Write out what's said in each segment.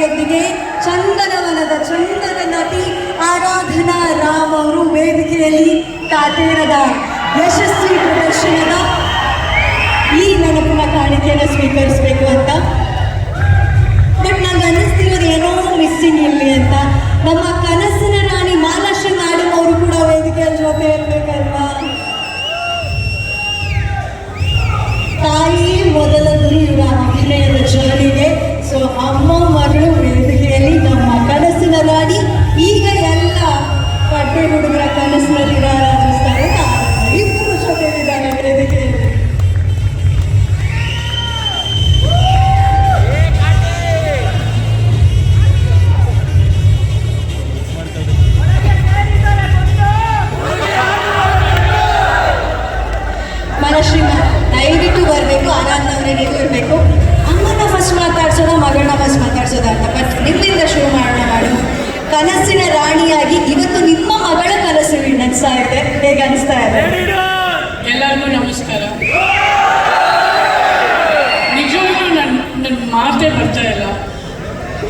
ಆರೈಕೆಯೊಂದಿಗೆ ಚಂದನವನದ ಚಂದನ ನಟಿ ಆರಾಧನಾ ರಾಮ್ ಅವರು ವೇದಿಕೆಯಲ್ಲಿ ಕಾತೇರದ ಯಶಸ್ವಿ ಪ್ರದರ್ಶನದ ಈ ನೆನಪಿನ ಕಾಣಿಕೆಯನ್ನು ಸ್ವೀಕರಿಸಬೇಕು ಅಂತ. ಬಟ್ ನಂಗೆ ಅನ್ನಿಸ್ತಿರೋದು ಏನೋ ಮಿಸ್ಸಿಂಗ್ ಇಲ್ಲಿ ಅಂತ. ನಮ್ಮ ಕನಸಿನ ರಾಣಿ ಮಾಲಾಶ್ರೀ ರಾಣಿ ಈಗ ಎಲ್ಲ ಪಡ್ಡೆ ಹುಡುಗರ ಕನಸಿನಲ್ಲಿ ರಾರಾಜಿಸ್ತಾರೆ ಇಬ್ಬರು ವೇದಿಕೆಯಲ್ಲಿ ಮನಶ್ರೀ ದಯವಿಟ್ಟು ಬರಬೇಕು ಇರಬೇಕು ಅಮ್ಮನ ಫಸ್ಟ್ ಮಾತಾಡ್ಸೋದ, ಮಗಳನ್ನ ಫಸ್ಟ್ ಮಾತಾಡ್ಸೋದ ಅಂತ ಬಟ್ ನಿಮ್ಮಿಂದ ಶುರು ಮಾಡೋಣ ಮಾಡು ಕನಸಿನ ರಾಣಿಯಾಗಿ ಇವತ್ತು ನಿಮ್ಮ ಮಗಳ ಕನಸು ನಡೆಸ್ತಾ ಇದೆ? ಹೇಗೆ ಅನಿಸ್ತಾ ಇದೆ? ಎಲ್ಲರಿಗೂ ನಮಸ್ಕಾರ. ನಿಜವಾಗ್ಲೂ ನನ್ನ ನನ್ನ ಮಾತೇ ಬರ್ತಾ ಇಲ್ಲ.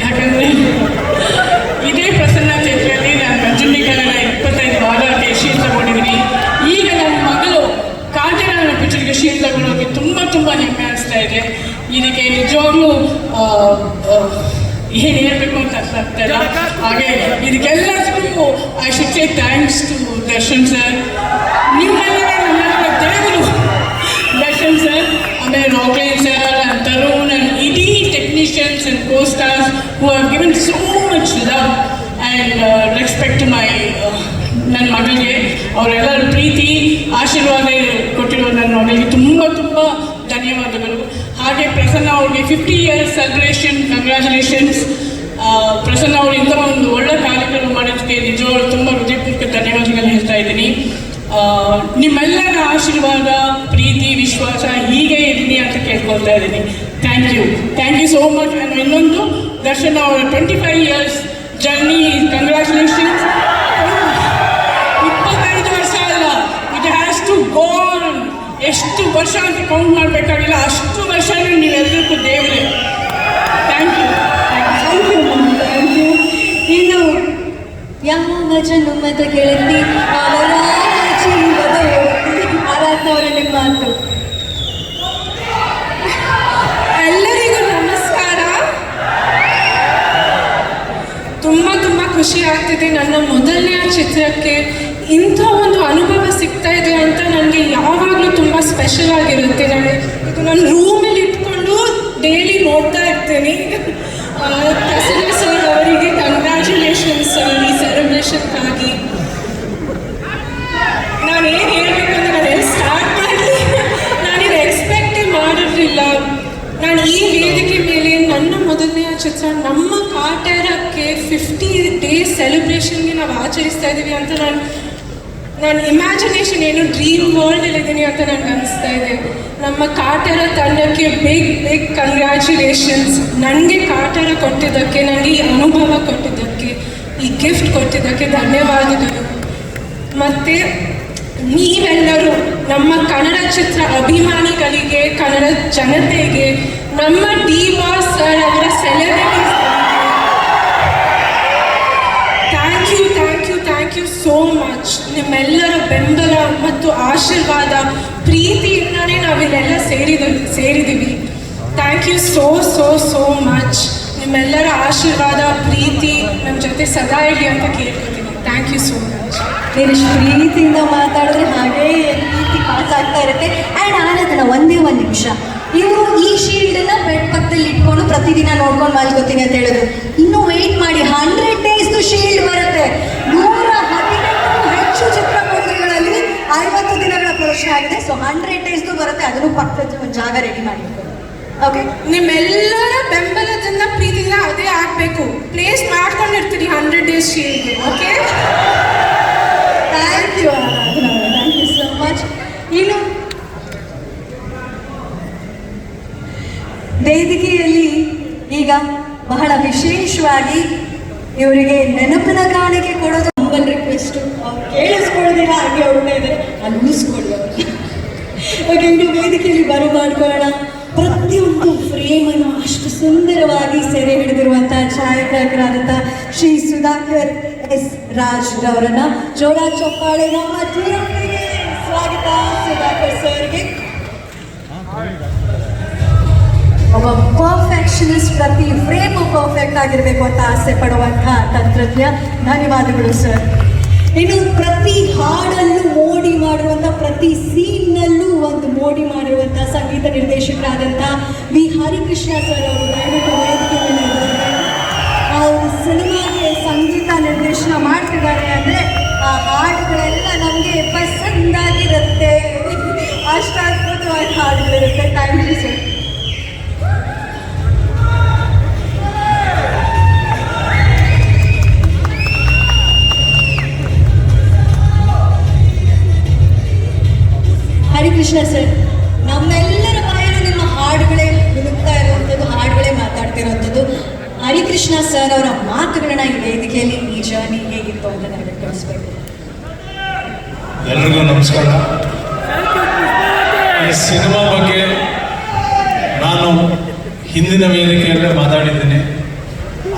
ಯಾಕಂದ್ರೆ ಇದೇ ಪ್ರಸನ್ನ ಚೇತ್ರದಲ್ಲಿ ನಾನು ರಜನಿಕರಣ ಇಪ್ಪತ್ತೈದು ವಾರ ಶೀಲ್ ತಗೊಂಡಿದ್ದೀನಿ. ಈಗ ನನ್ನ ಮಗಳು ಕಾಂಚನ ಪಿಕ್ಚರ್ಗೆ ಶೀಲ್ ತಗೊಂಡೋಗಿ ತುಂಬ ತುಂಬ ಹೆಮ್ಮೆ ಅನಿಸ್ತಾ ಇದೆ. ಇದಕ್ಕೆ ನಿಜವಾಗ್ಲೂ ಏನು ಹೇಳ್ಬೇಕು ಅಂತ ಅರ್ಥ ಆಗ್ತಾ ಇಲ್ಲ ಹಾಗೆ ಇದಕ್ಕೆಲ್ಲದಕ್ಕೂ I should say thanks to Darshan sir ನಿಮ್ಮೆಲ್ಲ ನನ್ನ ದೇವರು ದರ್ಶನ್ ಸರ್ ಆಮೇಲೆ Rockline sir and Tarun and ಇಡೀ technicians and co-stars who have given so much love and uh, respect to my uh, ನನ್ನ ಮಗಳಿಗೆ ಅವರೆಲ್ಲರ ಪ್ರೀತಿ ಆಶೀರ್ವಾದ fifty years celebration congratulations Prasanna ಅವರು ಇಂಥ ಒಂದು ಒಳ್ಳೆ ಕಾರ್ಯಕ್ರಮ ಮಾಡೋದಕ್ಕೆ ನಿಜವಾಗ್ಲೂ ತುಂಬ ಹೃದಯಪೂರ್ವಕ ಧನ್ಯವಾದಗಳು ಹೇಳ್ತಾ ಇದ್ದೀನಿ. ನಿಮ್ಮೆಲ್ಲರ ಆಶೀರ್ವಾದ, ಪ್ರೀತಿ, ವಿಶ್ವಾಸ ಹೀಗೆ ಇರಲಿ ಅಂತ ಕೇಳ್ಕೊಳ್ತಾ ಇದ್ದೀನಿ. Thank you thank you so much and ಇನ್ನೊಂದು, ದರ್ಶನ್ ಅವರ twenty five years journey congratulations ಇಪ್ಪತ್ತೈದು ವರ್ಷ ಅಲ್ಲ ಇಟ್ ಹ್ಯಾಸ್ ಟು ಗೋನ್ ಎಷ್ಟು ವರ್ಷ ಅಂತ ಕೌಂಟ್ ಮಾಡಬೇಕಾಗಿಲ್ಲ ಅಷ್ಟು ವರ್ಷ ನೀವೆಲ್ಲರಿಗೂ ದೇವರೇ. Thank you thank you thank you ಇನ್ನು ಯಾವ ಜನುಮದ ಗೆಳತಿ ಅವರ ಜೀವದ ಆರಾಧನವರ ನಿಮ್ಮ ಮಾತು. ಎಲ್ಲರಿಗೂ ನಮಸ್ಕಾರ. ತುಂಬ ತುಂಬ ಖುಷಿ ಆಗ್ತಿದೆ. ನನ್ನ ಮೊದಲನೇ ಚಿತ್ರಕ್ಕೆ ಇಂಥ ಒಂದು ಅನುಭವ ಸಿಗ್ತಾ ಇದೆ ಅಂತ ನನಗೆ ಯಾವಾಗಲೂ ತುಂಬ ಸ್ಪೆಷಲ್ ಆಗಿರುತ್ತೆ. ನಾನು ಇದು ನಾನು ರೂಮಲ್ಲಿ ಇಟ್ಕೊಂಡು ಡೈಲಿ ನೋಡ್ತಾ ಇರ್ತೀನಿ. ಪ್ರಸನ್ನ ಸರ್ ಅವರಿಗೆ ಕಂಗ್ರ್ಯಾಚುಲೇಷನ್ಸ್ ಈ ಸೆಲೆಬ್ರೇಷನ್ಗಾಗಿ ನಾನು ಏನು ಹೇಳ್ಬೇಕು ನಾನು ಎಲ್ಲಿ ಸ್ಟಾರ್ಟ್ ಮಾಡಿ ನಾನಿದು ಎಕ್ಸ್ಪೆಕ್ಟೇ ಮಾಡಿರಲಿಲ್ಲ. ನಾನು ಈ ವೇದಿಕೆ ಮೇಲೆ ನನ್ನ ಮೊದಲನೆಯ ಚಿತ್ರ, ನಮ್ಮ ಕಾಟೇರಕ್ಕೆ ಫಿಫ್ಟಿ ಡೇ ಸೆಲೆಬ್ರೇಷನ್ಗೆ ನಾವು ಆಚರಿಸ್ತಾ ಇದ್ದೀವಿ ಅಂತ ನಾನು ನಾನು ಇಮ್ಯಾಜಿನೇಷನ್ ಏನು ಡ್ರೀಮ್ ವರ್ಲ್ಡ್ ಇದ್ದೀನಿ ಅಂತ ನನಗೆ ಅನಿಸ್ತಾ ಇದೆ. ನಮ್ಮ ಕಾಟರ ತಂಡಕ್ಕೆ ಬಿಗ್ ಬಿಗ್ ಕಂಗ್ರ್ಯಾಚುಲೇಷನ್ಸ್ ನನಗೆ ಕಾಟರ ಕೊಟ್ಟಿದ್ದಕ್ಕೆ ನನಗೆ ಈ ಅನುಭವ ಕೊಟ್ಟಿದ್ದಕ್ಕೆ, ಈ ಗಿಫ್ಟ್ ಕೊಟ್ಟಿದ್ದಕ್ಕೆ ಧನ್ಯವಾದಗಳು. ಮತ್ತು ನೀವೆಲ್ಲರೂ ನಮ್ಮ ಕನ್ನಡ ಚಿತ್ರ ಅಭಿಮಾನಿಗಳಿಗೆ, ಕನ್ನಡ ಜನತೆಗೆ, ನಮ್ಮ ಡಿ ಬಾಸ್ ಸರ್ ಅವರ ಸೆಲೆಬ್ರಿಟೀಸ್ ನಿಮ್ಮೆಲ್ಲರ ಬೆಂಬಲ ಮತ್ತು ಆಶೀರ್ವಾದ, ಪ್ರೀತಿಯಿಂದನೇ ನಾವಿಲ್ಲೆಲ್ಲ ಸೇರಿದ ಸೇರಿದ್ದೀವಿ thank you so so so much ನಿಮ್ಮೆಲ್ಲರ ಆಶೀರ್ವಾದ, ಪ್ರೀತಿ ನಮ್ಮ ಜೊತೆ ಸದಾ ಇರಲಿ ಅಂತ ಕೇಳ್ಕೊತೀನಿ ಥ್ಯಾಂಕ್ ಯು ಸೋ ಮಚ್ ನೀನು ಪ್ರೀತಿಯಿಂದ ಮಾತಾಡಿದ್ರೆ ಹಾಗೇ ಪ್ರೀತಿ ಪಾಸ್ ಆಗ್ತಾ ಇರುತ್ತೆ. ಆ್ಯಂಡ್ ಆನಂದನ ಒಂದೇ ಒಂದು ನಿಮಿಷ. ಇವರು ಈ ಶೀಲ್ಡನ್ನ ಬೆಡ್ ಪಕ್ಕದಲ್ಲಿ ಇಟ್ಕೊಂಡು ಪ್ರತಿದಿನ ನೋಡ್ಕೊಂಡು ಮಲ್ಕೋತೀನಿ ಅಂತ ಹೇಳಿದ್ರು ಇನ್ನೂ ವೆಯ್ಟ್ ಮಾಡಿ. ಹಂಡ್ರೆಡ್ ಡೇಸ್ದು ಶೀಲ್ಡ್ ಒಂದು ಜಾಗ ರೆಡಿ ಓಕೆ ನಿಮ್ಮೆಲ್ಲರ ಬೆಂಬಲದಿಂದ, ಪ್ರೀತಿಯಿಂದ ಅದೇ ಆಗಬೇಕು. ಪ್ಲೇಸ್ ಮಾಡ್ಕೊಂಡಿರ್ತೀರಿ hundred days ಶೀಲ್ಗೆ okay thank you thank you so much ಇನ್ನು, ವೇದಿಕೆಯಲ್ಲಿ ಈಗ ಬಹಳ ವಿಶೇಷವಾಗಿ ಇವರಿಗೆ ನೆನಪಿನ ಕಾಣಿಕೆ ಕೊಡೋದು ಹಂಬಲ್ ರಿಕ್ವೆಸ್ಟ್ ಕೇಳಿಸ್ಕೊಳ್ಳೋದಿಲ್ಲ, ಹಾಗೆ ಹೋಗ್ತಾ ಇದ್ದಾರೆ ಅಲ್ಲಿ ಉಳಿಸ್ಕೊಳ್ಳಿ ಓಕೆ ಇನ್ನು ವೇದಿಕೆಯಲ್ಲಿ ಬರೋ ಮಾಡ್ಕೊಳ್ಳೋಣ ಪ್ರತಿಯೊಂದು ಫ್ರೇಮನ್ನು ಅಷ್ಟು ಸುಂದರವಾಗಿ ಸೆರೆ ಹಿಡಿದಿರುವಂತಹ ಛಾಯಾಗ್ರಾಹಕರಾದಂಥ ಶ್ರೀ ಸುಧಾಕರ್ ಎಸ್ ರಾಜ್ ಅವರನ್ನ ಜೋರ ಚೊಪ್ಪಾಳೆ ನಮ್ಮ ಸ್ವಾಗತ ಸುಧಾಕರ್ ಸರ್ಗೆ. ಒಬ್ಬ ಪರ್ಫೆಕ್ಷನಿಸ್ಟ್ ಪ್ರತಿ ಫ್ರೇಮು ಪರ್ಫೆಕ್ಟ್ ಆಗಿರಬೇಕು ಅಂತ ಆಸೆ ಪಡುವಂತಹ ತಂತ್ರಜ್ಞ. ಧನ್ಯವಾದಗಳು ಸರ್. ಇನ್ನು ಪ್ರತಿ ಹಾಡನ್ನು ಮೋಡಿ ಮಾಡುವಂಥ ಪ್ರತಿ ಒಂದು ಮೋಡಿ ಮಾಡಿರುವಂತಹ ಸಂಗೀತ ನಿರ್ದೇಶಕರಾದಂತಹ ವಿ. ಹರಿಕೃಷ್ಣ ಸರ್ ಅವರು ದಯವಿಟ್ಟು ವೇದಿಕೆಯಲ್ಲಿ ಅವರು. ಸಿನಿಮಾಗೆ ಸಂಗೀತ ನಿರ್ದೇಶನ ಮಾಡ್ತಿದ್ದಾರೆ ಅಂದರೆ ಆ ಹಾಡುಗಳೆಲ್ಲ ನಮಗೆ ಪಸಂದಾಗಿರುತ್ತೆ. ಅಷ್ಟು ಅದ್ಭುತವಾದ ಹಾಡುಗಳಿರುತ್ತೆ. Thank you sir Harikrishna sir, ನಮ್ಮೆಲ್ಲರ ಬಾಯಲ್ಲೂ ನಿಮ್ಮ ಹಾಡುಗಳೇ ಹುಡುಕ್ತಾ ಇರುವಂಥದ್ದು, ಹಾಡುಗಳೇ ಮಾತಾಡ್ತಿರುವಂಥದ್ದು. ಹರಿಕೃಷ್ಣ ಸರ್ ಅವರ ಮಾತುಗಳನ್ನ ಈ ವೇದಿಕೆಯಲ್ಲಿ ಈ ಜರ್ನಿ ಹೇಗಿತ್ತು ಅಂತ ನನಗೆ ತಿಳಿಸ್ಬೇಕು. ಎಲ್ರಿಗೂ ನಮಸ್ಕಾರ. ಈ ಸಿನಿಮಾ ಬಗ್ಗೆ ನಾನು ಹಿಂದಿನ ವೇದಿಕೆಯಲ್ಲೇ ಮಾತಾಡಿದ್ದೀನಿ.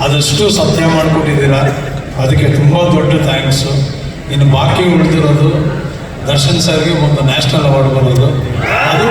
ಅದಷ್ಟು ಸತ್ಯ ಮಾಡಿಕೊಟ್ಟಿದ್ದೀರಾ. ಅದಕ್ಕೆ ತುಂಬ ದೊಡ್ಡ ಥ್ಯಾಂಕ್ಸು ಇನ್ನು ಬಾಕಿ ಉಳಿದಿರೋದು ದರ್ಶನ್ ಸರ್ಗೆ ಒಂದು ನ್ಯಾಷನಲ್ ಅವಾರ್ಡ್ ಬಂದಿದ್ದು. ಅದು